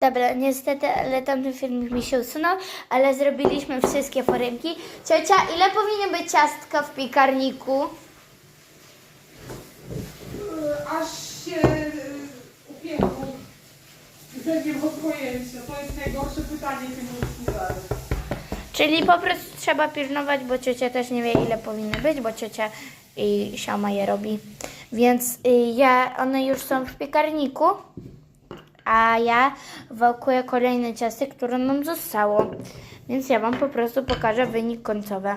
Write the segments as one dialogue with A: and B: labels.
A: Dobra, niestety, ale tamten filmik mi się usunął, ale zrobiliśmy wszystkie foremki. Ciocia, ile powinien być ciastka w piekarniku?
B: aż się y, upieką. Nie mam pojęcia. To jest najgorsze pytanie, jakie mi zadać.
A: Czyli po prostu trzeba pilnować, bo ciocia też nie wie, ile powinny być, bo ciocia i siama je robi. Więc y, ja, one już są w piekarniku, a ja wałkuję kolejne ciasty, które nam zostało. Więc ja Wam po prostu pokażę wynik końcowy.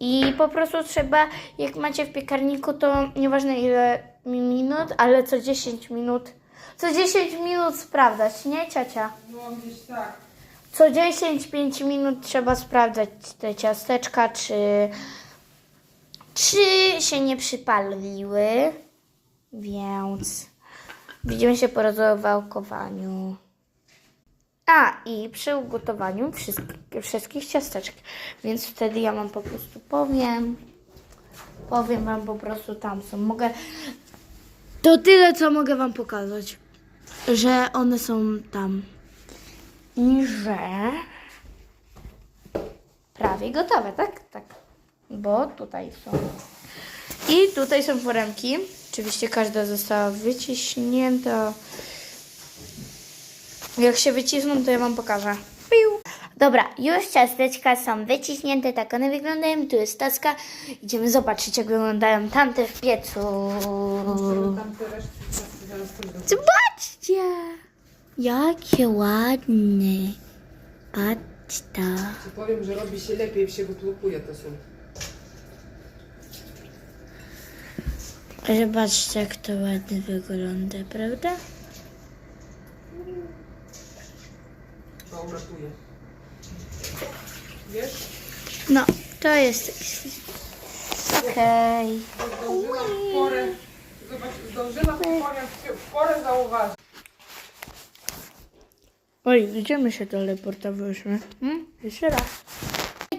A: I po prostu trzeba, jak macie w piekarniku, to nieważne ile minut, ale co 10 minut, co 10 minut sprawdzać, nie ciocia?
B: No gdzieś tak.
A: Co 10-5 minut trzeba sprawdzać te ciasteczka, czy, czy się nie przypaliły. Więc widzimy się po rozwałkowaniu. A, i przy ugotowaniu wszystkich, wszystkich ciasteczek. Więc wtedy ja wam po prostu powiem. Powiem wam po prostu tam są. Mogę. To tyle, co mogę wam pokazać. Że one są tam i że prawie gotowe, tak? Tak. Bo tutaj są. I tutaj są foremki. Oczywiście każda została wyciśnięta. Jak się wycisną, to ja wam pokażę. Piu. Dobra, już ciasteczka są wyciśnięte, tak one wyglądają. Tu jest taska. Idziemy zobaczyć, jak wyglądają tamte w piecu. Zobaczcie! Jakie ładne. Patrz to.
B: Powiem, że robi się lepiej, jak się wyplukuje to są.
A: Zobaczcie, jak to ładnie wygląda, prawda?
B: To uratuje. Wiesz?
A: No, to jest... Okej.
B: Zdążyła w porę, zobacz, zdążyła w porę, w porę zauważyć.
A: Oj, gdzie my się teleportowałyśmy? Hmm? Jeszcze raz.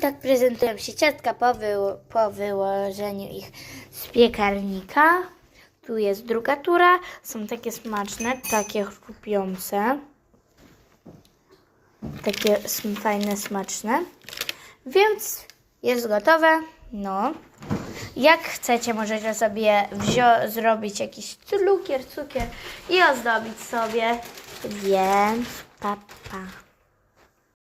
A: Tak prezentują się ciastka po, wyło- po wyłożeniu ich z piekarnika. Tu jest druga tura. Są takie smaczne, takie chrupiące. Takie fajne, smaczne. Więc jest gotowe. No. Jak chcecie, możecie sobie zrobić jakiś lukier, cukier i ozdobić sobie. Więc pa, pa.